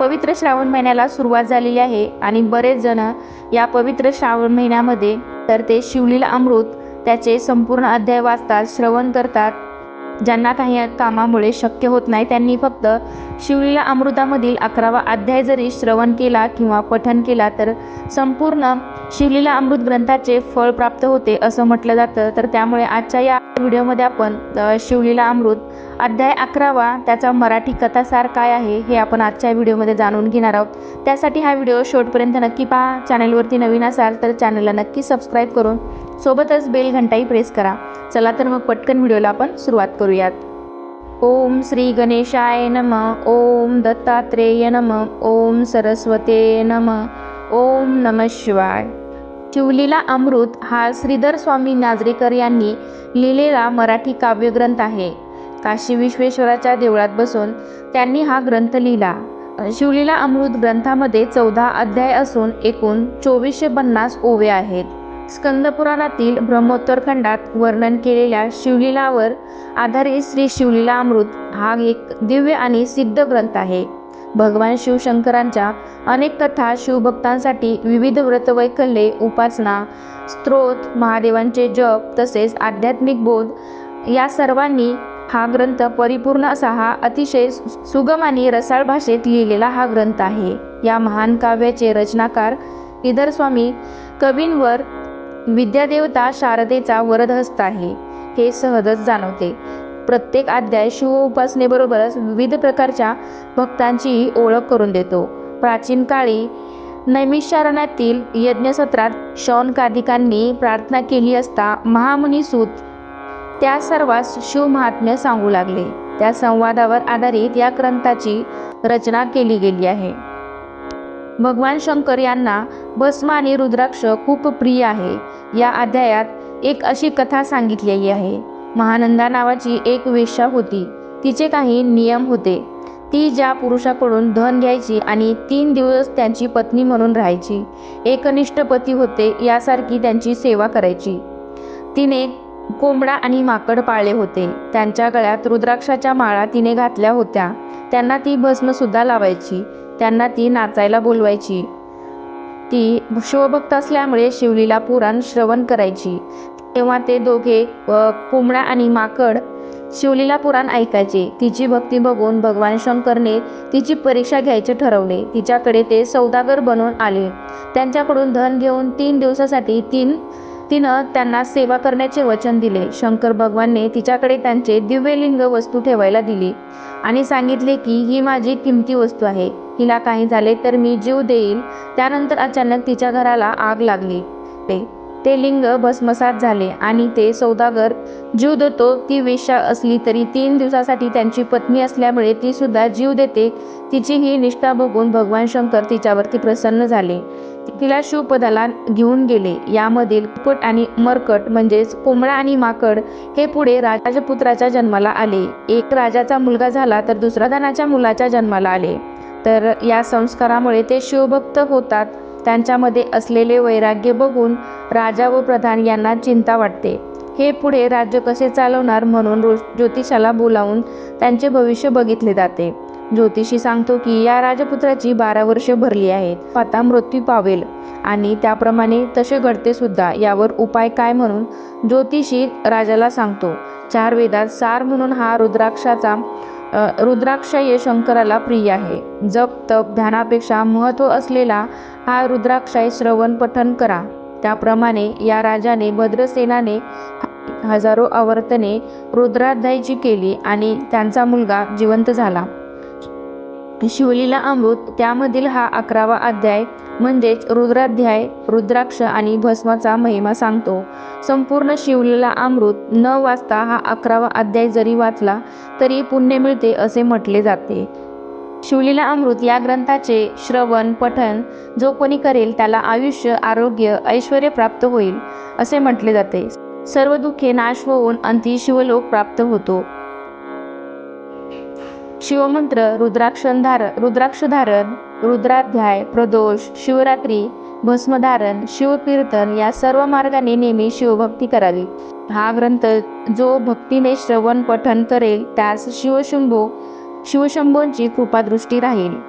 पवित्र श्रावण महिन्याला सुरुवात झालेली आहे आणि बरेच जण या पवित्र श्रावण महिन्यामध्ये तर ते शिवलीला अमृत त्याचे संपूर्ण अध्याय वाचतात श्रवण करतात. ज्यांना काही कामामुळे शक्य होत नाही त्यांनी फक्त शिवलीला अमृतामधील अकरावा अध्याय जरी श्रवण केला किंवा पठन केला तर संपूर्ण शिवलीला अमृत ग्रंथाचे फळ प्राप्त होते असं म्हटलं जातं. तर त्यामुळे आजच्या या व्हिडिओमध्ये आपण शिवलीला अमृत अध्याय अकरावा त्याचा मराठी कथासार काय आहे हे आपण आजच्या व्हिडिओमध्ये जाणून घेणार आहोत. त्यासाठी हा व्हिडिओ शेवटपर्यंत नक्की पहा. चॅनलवरती नवीन असाल तर चॅनलला नक्की सबस्क्राईब करून सोबतच बेल घंटाही प्रेस करा. चला तर मग पटकन व्हिडिओला आपण सुरुवात करूयात. ओम श्री गणेशाय नम ओम दत्तात्रेय नम ओम सरस्वते नम ओम नम शिवाय. शिवलीला अमृत हा श्रीधर स्वामी नाजरेकर यांनी लिहिलेला मराठी काव्यग्रंथ आहे. काशी विश्वेश्वराच्या देवळात बसून त्यांनी हा ग्रंथ लिहिला. शिवलीला अमृत ग्रंथामध्ये चौदा अध्याय असून एकूण चोवीसशे पन्नास ओवे आहेत. स्कंदपुराणातील ब्रह्मोत्तरखंडात वर्णन केलेल्या शिवलीलावर आधारित श्री शिवलीला अमृत हा एक दिव्य आणि सिद्ध ग्रंथ आहे. भगवान शिवशंकरांच्या अनेक कथा शिवभक्तांसाठी विविध व्रतवैकल्ये उपासना स्त्रोत महादेवांचे जप तसेच आध्यात्मिक बोध या सर्वांनी हा ग्रंथ परिपूर्ण असा हा अतिशय सुगम आणि रसाळ भाषेत लिहिलेला हा ग्रंथ आहे. या महान काव्याचे रचनाकार इधर स्वामी कवींवर विद्यादेवता शारदेचा वरदहस्त आहे. हे सहजच जाणवते. प्रत्येक अध्याय शिव उपासनेबरोबरच विविध प्रकारच्या भक्तांचीही ओळख करून देतो. प्राचीन काळी नैमिषारण्यातील यज्ञसत्रात शौनकादिकांनी प्रार्थना केली असता महामुनी सूत त्या सर्वांस शिवमहात्म्य सांगू लागले. त्या संवादावर आधारित या ग्रंथाची रचना केली गेली आहे. भगवान शंकर यांना भस्म आणि रुद्राक्ष खूप प्रिय आहे. या अध्यायात एक अशी कथा सांगितलेली आहे. महानंदा नावाची एक वेश्या होती. तिचे काही नियम होते. ती ज्या पुरुषाकडून धन घ्यायची आणि तीन दिवस त्यांची पत्नी म्हणून राहायची एकनिष्ठ पती होते यासारखी त्यांची सेवा करायची. तिने कोंबडा आणि माकड पाळले होते. त्यांच्या गळ्यात रुद्राक्षाच्या माळा तिने घातल्या होत्या. त्यांना ती भस्मसुद्धा लावायची. त्यांना ती नाचायला बोलवायची. ती शिवभक्त असल्यामुळे शिवलीला पुराण श्रवण करायची. तेव्हा ते दोघे कोंबडा आणि माकड शिवलीला पुराण ऐकायचे. तिची भक्ती बघून भगवान शंकरने तिची परीक्षा घ्यायचे ठरवले. तिच्याकडे ते सौदागर बनवून आले. त्यांच्याकडून धन घेऊन तीन दिवसासाठी तीन तिनं त्यांना सेवा करण्याचे वचन दिले. शंकर भगवानने तिच्याकडे त्यांचे दिव्यलिंग वस्तू ठेवायला दिली आणि सांगितले की ही माझी किमती वस्तू आहे. हिला काही झाले तर मी जीव देईल. त्यानंतर अचानक तिच्या घराला आग लागली. ते ते लिंग भस्मसात झाले आणि ते सौदागर जीव देतो. ती वेश्या असली तरी तीन दिवसासाठी त्यांची पत्नी असल्यामुळे ती सुद्धा जीव देते. तिची ही निष्ठा बघून भगवान शंकर तिच्यावरती प्रसन्न झाले. तिला शिवपदाला घेऊन गेले. यामधील पट आणि मरकट म्हणजेच कोंबडा आणि माकड हे पुढे राजपुत्राच्या जन्माला आले. एक राजाचा मुलगा झाला तर दुसरा धनाच्या मुलाच्या जन्माला आले. तर या संस्कारामुळे ते शिवभक्त होतात. त्यांच्यामध्ये असलेले वैराग्य बघून राजा व प्रधान यांना चिंता वाटते. हे पुढे राज्य कसे चालवणार म्हणून रोज ज्योतिषाला बोलावून त्यांचे भविष्य बघितले जाते. ज्योतिषी सांगतो की या राजपुत्राची बारा वर्षे भरली आहेत. आता मृत्यू पावेल. आणि त्याप्रमाणे तसे घडते सुद्धा. यावर उपाय काय म्हणून ज्योतिषी राजाला सांगतो. चार वेदात सार म्हणून हा रुद्राक्षाचा अ, रुद्राक्ष हे शंकराला प्रिय आहे. जप तप ध्यानापेक्षा महत्त्व असलेला हा रुद्राक्षय श्रवण पठन करा. त्याप्रमाणे या राजाने भद्रसेनाने हजारो आवर्तने रुद्राध्यायची केली आणि त्यांचा मुलगा जिवंत झाला. शिवलीला अमृत त्यामधील हा अकरावा अध्याय म्हणजेच रुद्राध्याय रुद्राक्ष आणि भस्माचा महिमा सांगतो. संपूर्ण शिवलीला अमृत न वाचता हा अकरावा अध्याय जरी वाचला तरी पुण्य मिळते असे म्हटले जाते. शिवलीला अमृत या ग्रंथाचे श्रवण पठन जो कोणी करेल त्याला आयुष्य आरोग्य ऐश्वर प्राप्त होईल असे म्हटले जाते. सर्व दुःखे नाश होऊन अंती शिवलोक प्राप्त होतो. शिवमंत्र रुद्राक्षधार रुद्राक्षधारण रुद्राध्याय प्रदोष शिवरात्री भस्मधारण शिवकीर्तन या सर्व मार्गाने नेहमी शिवभक्ती करावी. हा ग्रंथ जो भक्तीने श्रवण पठन करेल त्यास शिवशंभू शिवशंभोंची कृपादृष्टी राहील.